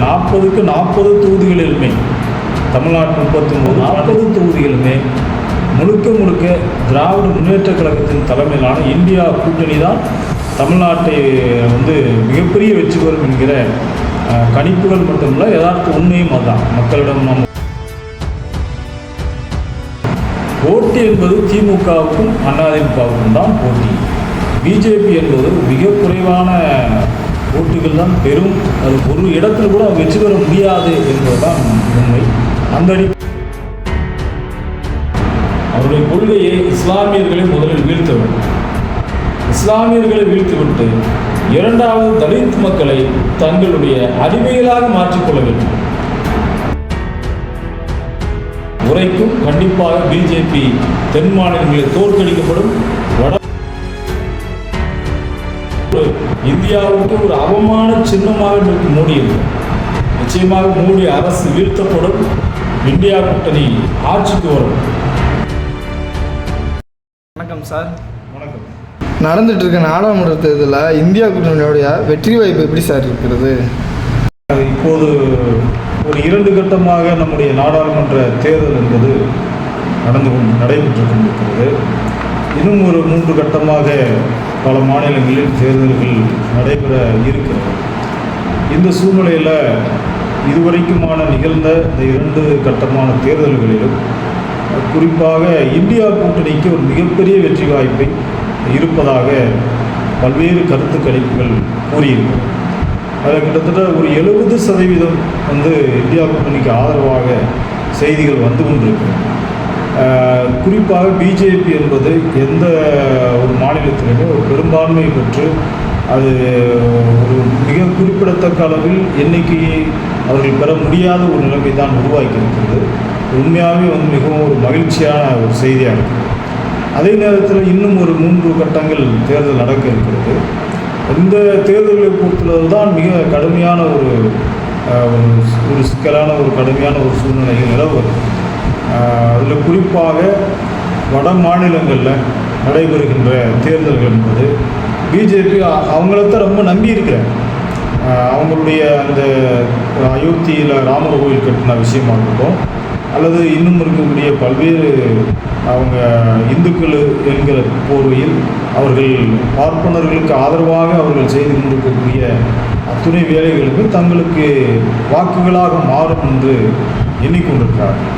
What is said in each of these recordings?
நாற்பதுக்கு நாற்பது தொகுதிகளிலுமே தமிழ்நாட்டு முப்பத்தி மூணு நாற்பது தொகுதிகளுமே முழுக்க முழுக்க திராவிட முன்னேற்ற கழகத்தின் தலைமையிலான இந்தியா கூட்டணி தான் தமிழ்நாட்டை வந்து மிகப்பெரிய வெற்றி பெறும் என்கிற அஹ், கணிப்புகள் மட்டுமல்ல யதார்த்த உண்மையும் அதுதான். மக்களிடம் நம்ம போட்டி என்பது திமுகவுக்கும் அதிமுகவுக்கும் தான் போட்டி. பிஜேபி என்பது மிக குறைவான ஓட்டுகள் தான் பெரும் அது ஒரு இடத்தில் கூட அவங்க வெற்றி பெற முடியாது என்பதுதான் உண்மை. அந்த அடி அவருடைய கொள்கையை இஸ்லாமியர்களை முதலில் வீழ்த்த வேண்டும். இஸ்லாமியர்களை வீழ்த்திவிட்டு இரண்டாவது தலித் மக்களை தங்களுடைய அறிவியலாக மாற்றிக்கொள்ள வேண்டும். உரைக்கும் கண்டிப்பாக பிஜேபி தென் மாநிலங்களில் தோற்கடிக்கப்படும். இந்தியாவுக்கு ஒரு அவமான சின்னமாக இன்றைக்கு மோடி இருக்கு நிச்சயமாக மோடி அரசு வீழ்த்தப்படும். இந்தியா கூட்டணி ஆட்சிக்கு வரும். வணக்கம் சார். வணக்கம். நடந்துட்டு இருக்க நாடாளுமன்ற தேர்தலில் இந்தியா கூட்டணியோடைய வெற்றி வாய்ப்பு எப்படி சார் இருக்கிறது? இப்போது ஒரு இரண்டு கட்டமாக நம்முடைய நாடாளுமன்ற தேர்தல் என்பது நடந்து கொண்டு நடைபெற்று கொண்டிருக்கிறது. இன்னும் ஒரு மூன்று கட்டமாக பல மாநிலங்களில் தேர்தல்கள் நடைபெற இருக்கிறது. இந்த சூழ்நிலையில் இதுவரைக்குமான நிகழ்ந்த இந்த இரண்டு கட்டமான தேர்தல்களிலும் குறிப்பாக இந்தியா கூட்டணிக்கு ஒரு மிகப்பெரிய வெற்றி வாய்ப்பை இருப்பதாக பல்வேறு கருத்து கணிப்புகள் கூறியிருக்கிறது. அதில் கிட்டத்தட்ட ஒரு எழுபது சதவீதம் வந்து இந்தியா கூட்டணிக்கு ஆதரவாக செய்திகள் வந்து கொண்டிருக்கிறது. குறிப்பாக பிஜேபி என்பது எந்த ஒரு மாநிலத்திலுமே ஒரு பெரும்பான்மை பெற்று அது ஒரு மிக குறிப்பிடத்தக்க அளவில் எண்ணிக்கையை அவர்கள் பெற முடியாத ஒரு நிலைமை தான் உருவாக்கி இருக்கிறது உண்மையாகவே வந்து மிகவும் ஒரு மகிழ்ச்சியான ஒரு செய்தியாக இருக்குது. அதே நேரத்தில் இன்னும் ஒரு மூன்று கட்டங்கள் தேர்தல் நடக்க இருக்கிறது. இந்த தேர்தல்களை பொறுத்தளவு தான் மிக கடுமையான ஒரு ஒரு சிக்கலான ஒரு கடுமையான ஒரு சூழ்நிலைகள் நிலவுது அதில் குறிப்பாக வட மாநிலங்களில் நடைபெறுகின்ற தேர்தல்கள் என்பது பிஜேபி அவங்களத்தான் ரொம்ப நம்பி இருக்கிறேன் அவங்களுடைய அந்த அயோத்தியில் ராமர் கோயில் கட்டின விஷயமா இருக்கட்டும் அல்லது இன்னும் இருக்கக்கூடிய பல்வேறு அவங்க இந்துக்கள் என்கிற போர்வையில் அவர்கள் பார்ப்பனர்களுக்கு ஆதரவாக அவர்கள் செய்து கொண்டிருக்கக்கூடிய அத்துணை வேலைகளுக்கு தங்களுக்கு வாக்குகளாக மாறும் என்று எண்ணிக்கொண்டிருக்கிறார்கள்.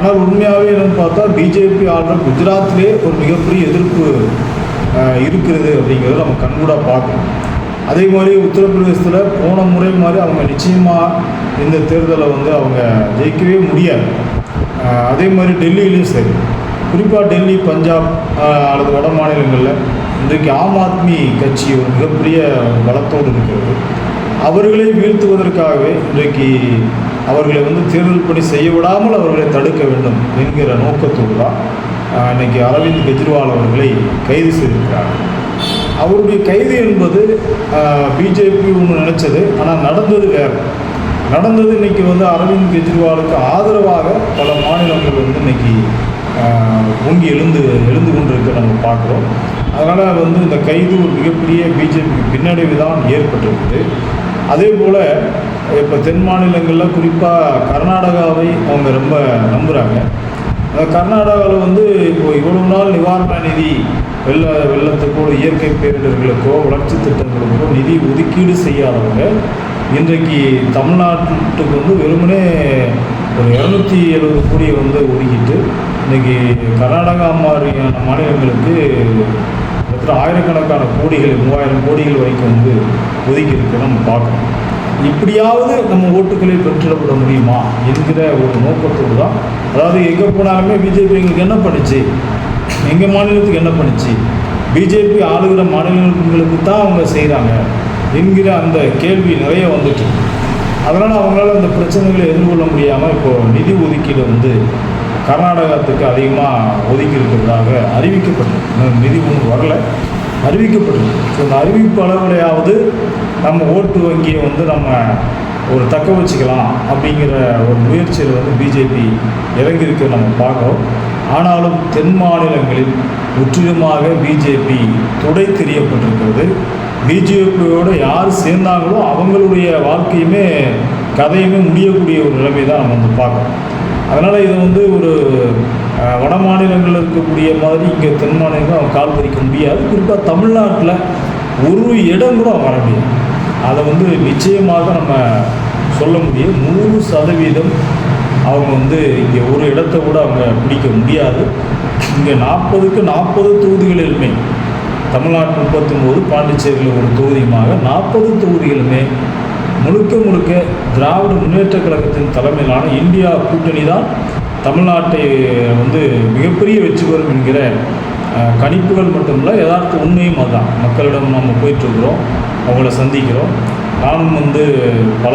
ஆனால் உண்மையாகவே என்னென்னு பார்த்தா பிஜேபி ஆளுநர் குஜராத்திலே ஒரு மிகப்பெரிய எதிர்ப்பு இருக்கிறது அப்படிங்கிறத நம்ம கண்கூடாக பார்க்கணும். அதே மாதிரி உத்தரப்பிரதேசத்தில் போன முறை மாதிரி அவங்க நிச்சயமாக இந்த தேர்தலை வந்து அவங்க ஜெயிக்கவே முடியாது. அதே மாதிரி டெல்லியிலையும் சரி. குறிப்பாக டெல்லி பஞ்சாப் அல்லது வட மாநிலங்களில் இன்றைக்கு ஆம் ஆத்மி கட்சி ஒரு மிகப்பெரிய பலத்தோடு இருக்கிறது. அவர்களை வீழ்த்துவதற்காகவே இன்றைக்கு அவர்களை வந்து தேர்தல் பணி செய்ய விடாமல் அவர்களை தடுக்க வேண்டும் என்கிற நோக்கத்தோடு தான் இன்னைக்கு அரவிந்த் கெஜ்ரிவால் அவர்களை கைது செய்திருக்கிறார். அவருடைய கைது என்பது பிஜேபி ஒன்று நினைச்சது ஆனால் நடந்தது வேறு. நடந்தது இன்னைக்கு வந்து அரவிந்த் கெஜ்ரிவாலுக்கு ஆதரவாக பல மாநிலங்கள் வந்து இன்னைக்கு பொங்கி எழுந்து எழுந்து கொண்டிருக்க நம்ம பார்க்குறோம். அதனால் வந்து இந்த கைது ஒரு மிகப்பெரிய பிஜேபிக்கு பின்னடைவு தான் ஏற்பட்டிருக்குது. அதே போல் இப்போ தென் மாநிலங்களில் குறிப்பாக கர்நாடகாவை அவங்க ரொம்ப நம்புகிறாங்க கர்நாடகாவில் வந்து இப்போ இவ்வளவு நாள் நிவாரண நிதி வெள்ள வெள்ளத்துக்கோ இயற்கை பேரிடர்களுக்கோ வளர்ச்சி திட்டங்களுக்கோ நிதி ஒதுக்கீடு செய்யாதவங்க இன்றைக்கு தமிழ்நாட்டுக்கு வந்து வெறுமனே ஒரு இரநூத்தி எழுபது கோடியை வந்து ஒதுக்கிட்டு இன்றைக்கி கர்நாடகா மாதிரியான மாநிலங்களுக்கு ஆயிரக்கணக்கான கோடிகள் மூவாயிரம் கோடிகள் வரைக்கும் வந்து ஒதுக்கி இருக்க நம்ம பார்க்கணும். இப்படியாவது நம்ம ஓட்டுகளை பெற்றுவிட முடியுமா என்கிற ஒரு நோக்கத்தோடு தான். அதாவது எங்கே போனாலுமே பிஜேபி எங்களுக்கு என்ன பண்ணுச்சு? எங்கள் மாநிலத்துக்கு என்ன பண்ணுச்சு? பிஜேபி ஆளுகிற மாநிலங்களுக்கு தான் அவங்க செய்கிறாங்க என்கிற அந்த கேள்வி நிறைய வந்துட்டு அதனால் அவங்களால அந்த பிரச்சனைகளை எதிர்கொள்ள முடியாமல் இப்போது நிதி ஒதுக்கீடு வந்து கர்நாடகத்துக்கு அதிகமாக ஒதுக்கி இருக்கிறதாக அறிவிக்கப்பட்டது நிதி ஒன்றும் வரல அறிவிக்கப்பட்டது. ஸோ அறிவிப்பு அளவுலையாவது நம்ம ஓட்டு வங்கியை வந்து நம்ம ஒரு தக்க வச்சுக்கலாம் அப்படிங்கிற ஒரு முயற்சியில் வந்து பிஜேபி இறங்கியிருக்கு நம்ம பார்க்குறோம். ஆனாலும் தென் மாநிலங்களில் முற்றிலுமாக பிஜேபி துடை தெரியப்பட்டிருக்கிறது. பிஜேபியோடு யார் சேர்ந்தாங்களோ அவங்களுடைய வாழ்க்கையுமே கதையுமே முடியக்கூடிய ஒரு நிலைமை தான் நம்ம வந்து பார்க்குறோம் அதனால் இது வந்து ஒரு வட மாநிலங்களில் இருக்கக்கூடிய மாதிரி இங்கே தென் மாநிலங்கள் அவன் கால் பதிக்க முடியாது. குறிப்பாக தமிழ்நாட்டில் ஒரு இடம் கூட அவன் வர முடியாது. அதை வந்து நிச்சயமாக நம்ம சொல்ல முடியும். நூறு சதவீதம் அவங்க வந்து இங்கே ஒரு இடத்த கூட அவங்க பிடிக்க முடியாது. இங்கே நாற்பதுக்கு நாற்பது தொகுதிகளிலுமே தமிழ்நாட்டு முப்பத்தொம்போது பாண்டிச்சேரியில் ஒரு தொகுதியுமாக நாற்பது தொகுதிகளுமே முழுக்க முழுக்க திராவிட முன்னேற்ற கழகத்தின் தலைமையிலான இந்தியா கூட்டணி தான் தமிழ்நாட்டை வந்து மிகப்பெரிய வெற்றி பெறும் என்கிற கணிப்புகள் மட்டுமில்ல யதார்த்த உண்மையும் அதுதான். மக்களிடம் நம்ம போயிட்டுருக்குறோம் அவங்கள சந்திக்கிறோம். நானும் வந்து பல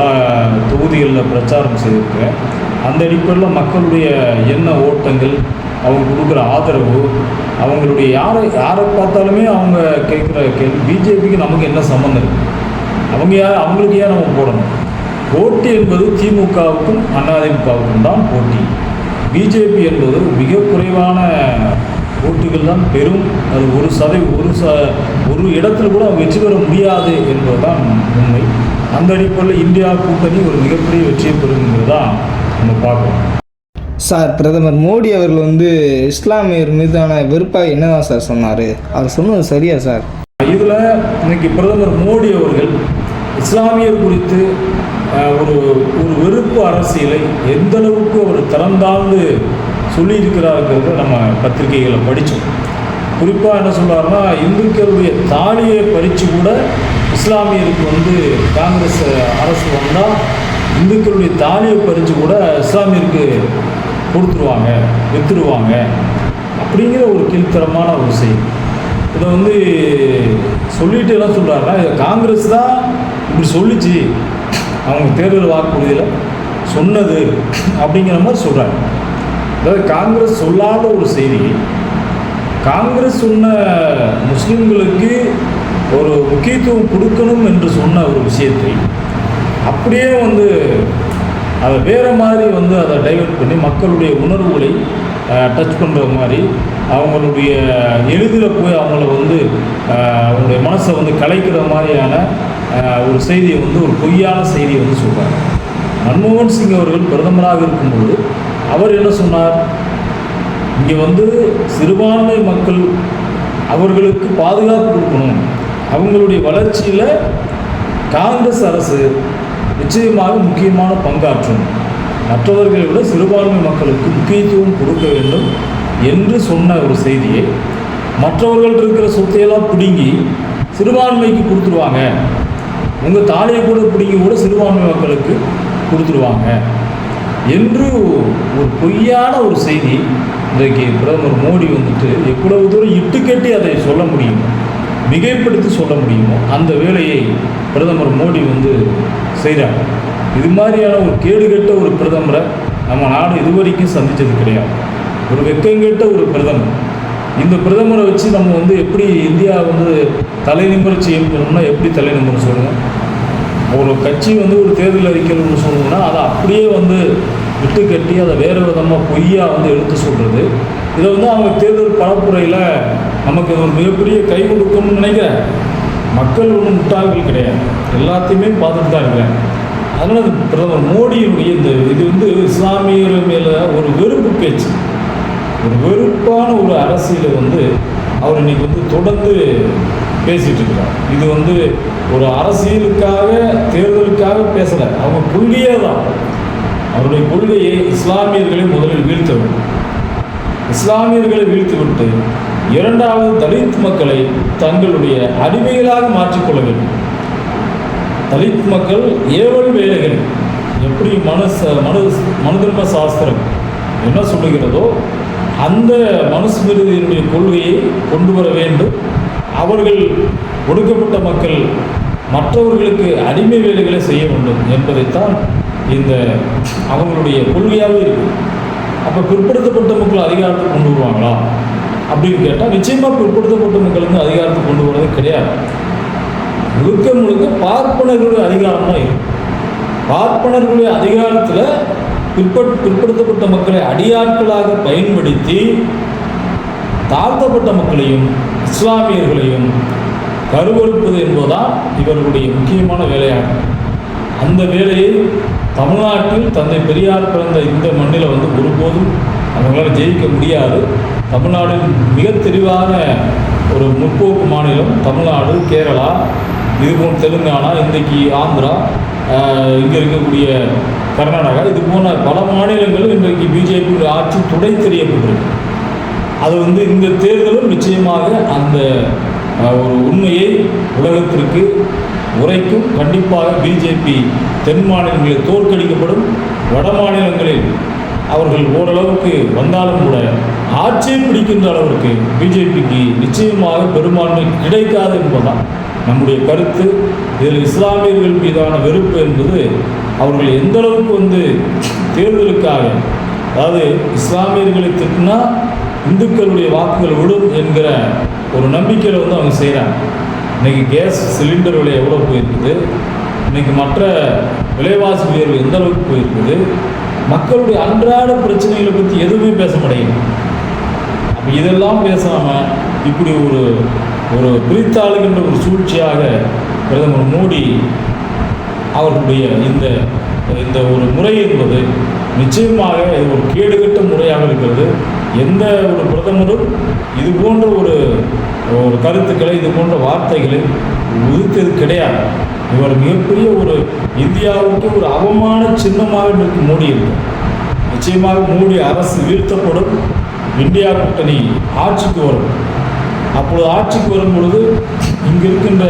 தொகுதிகளில் பிரச்சாரம் செய்திருக்கிறேன். அந்த அடிப்படையில் மக்களுடைய எண்ண ஓட்டங்கள் அவங்க கொடுக்குற ஆதரவு அவங்களுடைய யாரை யாரை பார்த்தாலுமே அவங்க கேட்குற கேள்வி பிஜேபிக்கு நமக்கு என்ன சம்மந்தம் இருக்குது அவங்க அவங்களுக்கு ஏன் நம்ம போடணும்? போட்டி என்பது திமுகவுக்கும் அதிமுகவுக்கும் தான் போட்டி. பிஜேபி என்பது மிக குறைவான ஓட்டுகள் தான் பெரும். அது ஒரு சதை ஒரு ச ஒரு இடத்துல கூட அவங்க வெற்றி பெற முடியாது என்பதுதான் உண்மை. அந்த அடிப்படையில் இந்தியா கூட்டணி ஒரு மிகப்பெரிய வெற்றியை பெறுங்கிறது தான் நம்ம பார்க்குறோம் சார் பிரதமர் மோடி அவர்கள் வந்து இஸ்லாமியர் மீதான வெறுப்பாக என்னதான் சார் சொன்னார்? அவர் சொன்னது சரியா சார்? இதில் இன்னைக்கு பிரதமர் மோடி அவர்கள் இஸ்லாமியர் குறித்து ஒரு ஒரு வெறுப்பு அரசியலை எந்த அளவுக்கு அவர் திறந்தாழ்ந்து சொல்லியிருக்கிறாருங்கிறத நம்ம பத்திரிகைகளை படித்தோம் குறிப்பாக என்ன சொல்கிறாருன்னா இந்துக்களுடைய தாலியை பறித்து கூட இஸ்லாமியருக்கு வந்து காங்கிரஸ் அரசு வந்தால் இந்துக்களுடைய தாலியை பறித்து கூட இஸ்லாமியருக்கு கொடுத்துருவாங்க வித்துருவாங்க அப்படிங்கிற ஒரு கீழ்த்தரமான ஒரு செய்தி. இதை வந்து சொல்லிட்டு என்ன சொல்கிறாருன்னா காங்கிரஸ் தான் இப்படி சொல்லிச்சு. அவங்க தேர்தல் வாக்குறுதியில் சொன்னது அப்படிங்கிற மாதிரி சொல்கிறாங்க அதாவது காங்கிரஸ் சொல்லாத ஒரு செய்தி காங்கிரஸ் சொன்ன முஸ்லீம்களுக்கு ஒரு முக்கியத்துவம் கொடுக்கணும் என்று சொன்ன ஒரு விஷயத்தை அப்படியே வந்து அதை வேறு மாதிரி வந்து அதை டைவர்ட் பண்ணி மக்களுடைய உணர்வுகளை டச் பண்ணுற மாதிரி அவங்களுடைய எளிதில் போய் அவங்கள வந்து அவங்களுடைய மனசை வந்து கலைக்கிற மாதிரியான ஒரு செய்தியை வந்து ஒரு பொய்யான செய்தியை வந்து சொல்கிறாங்க மன்மோகன் சிங் அவர்கள் பிரதமராக இருக்கும்போது அவர் என்ன சொன்னார்? இங்கே வந்து சிறுபான்மை மக்கள் அவர்களுக்கு பாதுகாப்பு கொடுக்கணும். அவங்களுடைய வளர்ச்சியில் காங்கிரஸ் அரசு நிச்சயமாக முக்கியமான பங்காற்றும் மற்றவர்களை விட சிறுபான்மை மக்களுக்கு முக்கியத்துவம் கொடுக்க வேண்டும் என்று சொன்ன ஒரு செய்தியை மற்றவர்கள் இருக்கிற சொத்தையெல்லாம் பிடுங்கி சிறுபான்மைக்கு கொடுத்துருவாங்க. உங்கள் தாலியை கூட பிடிங்கி கூட சிறுபான்மை மக்களுக்கு கொடுத்துருவாங்க. என்று ஒரு பொய்யான ஒரு செய்தி இன்றைக்கு பிரதமர் மோடி வந்துட்டு எவ்வளவு தூரம் இட்டுக்கட்டி அதை சொல்ல முடியுமோ மிகைப்படுத்தி சொல்ல முடியுமோ அந்த வேலையை பிரதமர் மோடி வந்து செய்கிறார் இது மாதிரியான ஒரு கேடுகெட்ட ஒரு பிரதமரை நம்ம நாடு இதுவரைக்கும் சந்தித்தது கிடையாது. ஒரு வெக்கங்கெட்ட ஒரு பிரதமர். இந்த பிரதமரை வச்சு நம்ம வந்து எப்படி இந்தியா வந்து தலை நிமிர்ச்சி செய்யணும்னா எப்படி தலை நிமிர ஒரு கட்சி வந்து ஒரு தேர்தல் அறிக்கைன்னு சொல்லணும்னா அதை அப்படியே வந்து விட்டு கட்டி அதை வேறு விதமாக பொய்யாக வந்து எடுத்து சொல்கிறது இதை வந்து அவங்க தேர்தல் பரப்புரையில் நமக்கு ஒரு மிகப்பெரிய கை கொடுக்கணும்னு நினைக்கிறேன். மக்கள் ஒன்றும் முட்டாள்கள் கிடையாது. எல்லாத்தையுமே பார்த்துட்டு தான் இருக்கிறேன். அதனால் பிரதமர் மோடியினுடைய இந்த இது வந்து இஸ்லாமியர் மேலே ஒரு வெறுப்பு பேச்சு. ஒரு வெறுப்பான ஒரு அரசியலை வந்து அவர் இன்னைக்கு வந்து தொடர்ந்து பேசிகிட்டு இருக்கிறார். இது வந்து ஒரு அரசியலுக்காக தேர்தலுக்காக பேசலை. அவங்க கொள்கையே தான் அவருடைய கொள்கையை இஸ்லாமியர்களை முதலில் வீழ்த்த வேண்டும். இஸ்லாமியர்களை வீழ்த்துவிட்டு இரண்டாவது தலித் மக்களை தங்களுடைய அடிமைகளாக மாற்றிக்கொள்ள வேண்டும். தலித் மக்கள் ஏவல் வேலைகள். எப்படி மனச மனு மனுதர்ம சாஸ்திரம் என்ன சொல்லுகிறதோ அந்த மனுஸ்மிருதியினுடைய கொள்கையை கொண்டு வர வேண்டும். அவர்கள் ஒடுக்கப்பட்ட மக்கள் மற்றவர்களுக்கு அடிமை வேலைகளை செய்ய வேண்டும் என்பதைத்தான் இந்த அவங்களுடைய கொள்கையாகவே இருக்குது அப்போ பிற்படுத்தப்பட்ட மக்கள் அதிகாரத்தை கொண்டு வருவாங்களா? அப்படின்னு கேட்டால் நிச்சயமாக பிற்படுத்தப்பட்ட மக்கள் வந்து அதிகாரத்தை கொண்டு வர்றது கிடையாது. முழுக்க முழுக்க பார்ப்பனர்களுடைய அதிகாரம் தான் இருக்கும் பார்ப்பனர்களுடைய அதிகாரத்தில் பிற்பட் பிற்படுத்தப்பட்ட மக்களை அடியாட்களாக பயன்படுத்தி தாழ்த்தப்பட்ட மக்களையும் இஸ்லாமியர்களையும் கருவறுப்பது என்பதுதான் இவர்களுடைய முக்கியமான வேலையாகும். அந்த வேலையை தமிழ்நாட்டில் தந்தை பெரியார் பிறந்த இந்த மண்ணில் வந்து ஒருபோதும் அவங்களால ஜெயிக்க முடியாது. தமிழ்நாடு மிக தெளிவான ஒரு முற்போக்கு மாநிலம் தமிழ்நாடு கேரளா. இதுபோல் தெலுங்கானா இன்றைக்கு ஆந்திரா இங்கே இருக்கக்கூடிய கர்நாடகா இது போன்ற பல மாநிலங்களும் இன்றைக்கு பிஜேபியுடைய ஆட்சி துடை தெரியப்பட்டிருக்கு. அது வந்து இந்த தேர்தலும் நிச்சயமாக அந்த ஒரு உண்மையை உலகத்திற்கு உரைக்கும். கண்டிப்பாக பிஜேபி தென் மாநிலங்களில் தோற்கடிக்கப்படும். வட மாநிலங்களில் அவர்கள் ஓரளவுக்கு வந்தாலும் கூட ஆட்சியை பிடிக்கின்ற அளவிற்கு பிஜேபிக்கு நிச்சயமாக பெரும்பான்மை கிடைக்காது என்பதுதான். நம்முடைய கருத்து இதில் இஸ்லாமியர்கள் மீதான வெறுப்பு என்பது அவர்கள் எந்த அளவுக்கு வந்து தேர்தலுக்காக அதாவது இஸ்லாமியர்களை திட்டினா இந்துக்களுடைய வாக்குகள் விடும் என்கிற ஒரு நம்பிக்கையில் வந்து அவங்க செய்கிறாங்க இன்னைக்கு கேஸ் சிலிண்டர் விலை எவ்வளோ போயிருக்குது? இன்னைக்கு மற்ற விலைவாசி உயர்வு எந்த அளவுக்கு போயிருக்குது? மக்களுடைய அன்றாட பிரச்சனைகளை பற்றி எதுவுமே பேச முடியும் அப்போ இதெல்லாம் பேசாமல் இப்படி ஒரு ஒரு பிரித்தாளுகின்ற ஒரு சூழ்ச்சியாக பிரதமர் மோடி அவர்களுடைய இந்த இந்த ஒரு முறை என்பது நிச்சயமாக இது ஒரு கேடுகட்ட முறையாக இருக்கிறது. எந்த ஒரு பிரதமரும் இது போன்ற ஒரு ஒரு கருத்துக்களை இது போன்ற வார்த்தைகளை உதித்தது கிடையாது. இவர் மிகப்பெரிய ஒரு இந்தியாவுக்கு ஒரு அவமான சின்னமாக இன்றைக்கு மோடி இருக்கும் நிச்சயமாக மோடி அரசு வீழ்த்தப்படும். இந்தியா கூட்டணி ஆட்சிக்கு வரும். அப்பொழுது ஆட்சிக்கு வரும் பொழுது இங்கு இருக்கின்ற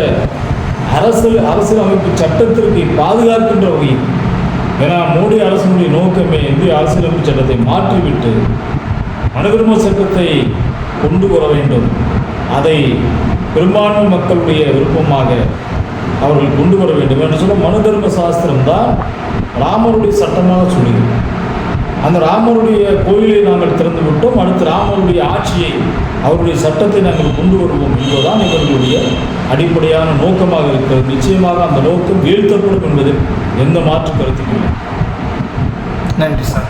அரசியல் அரசியலமைப்பு சட்டத்திற்கு பாதுகாக்கின்ற வகையில் ஏன்னா மோடி அரசினுடைய நோக்கமே இந்திய அரசியலமைப்பு சட்டத்தை மாற்றிவிட்டு மனதர்ம சட்டத்தை கொண்டு வர வேண்டும். அதை பெரும்பான்மை மக்களுடைய விருப்பமாக அவர்கள் கொண்டு வர வேண்டும். என்று சொல்ல மனு தர்ம சாஸ்திரம் தான் ராமருடைய சட்டமாக சொல்லுகிறது. அந்த ராமருடைய கோயிலை நாங்கள் திறந்து விட்டோம். அடுத்து ராமருடைய ஆட்சியை அவருடைய சட்டத்தை நாங்கள் கொண்டு வருவோம் என்பதுதான் இவர்களுடைய அடிப்படையான நோக்கமாக இருக்கிறது. நிச்சயமாக அந்த நோக்கம் வீழ்த்தப்படும் என்பதில் எந்த மாற்று கருத்தும் இல்லை. நன்றி சார்.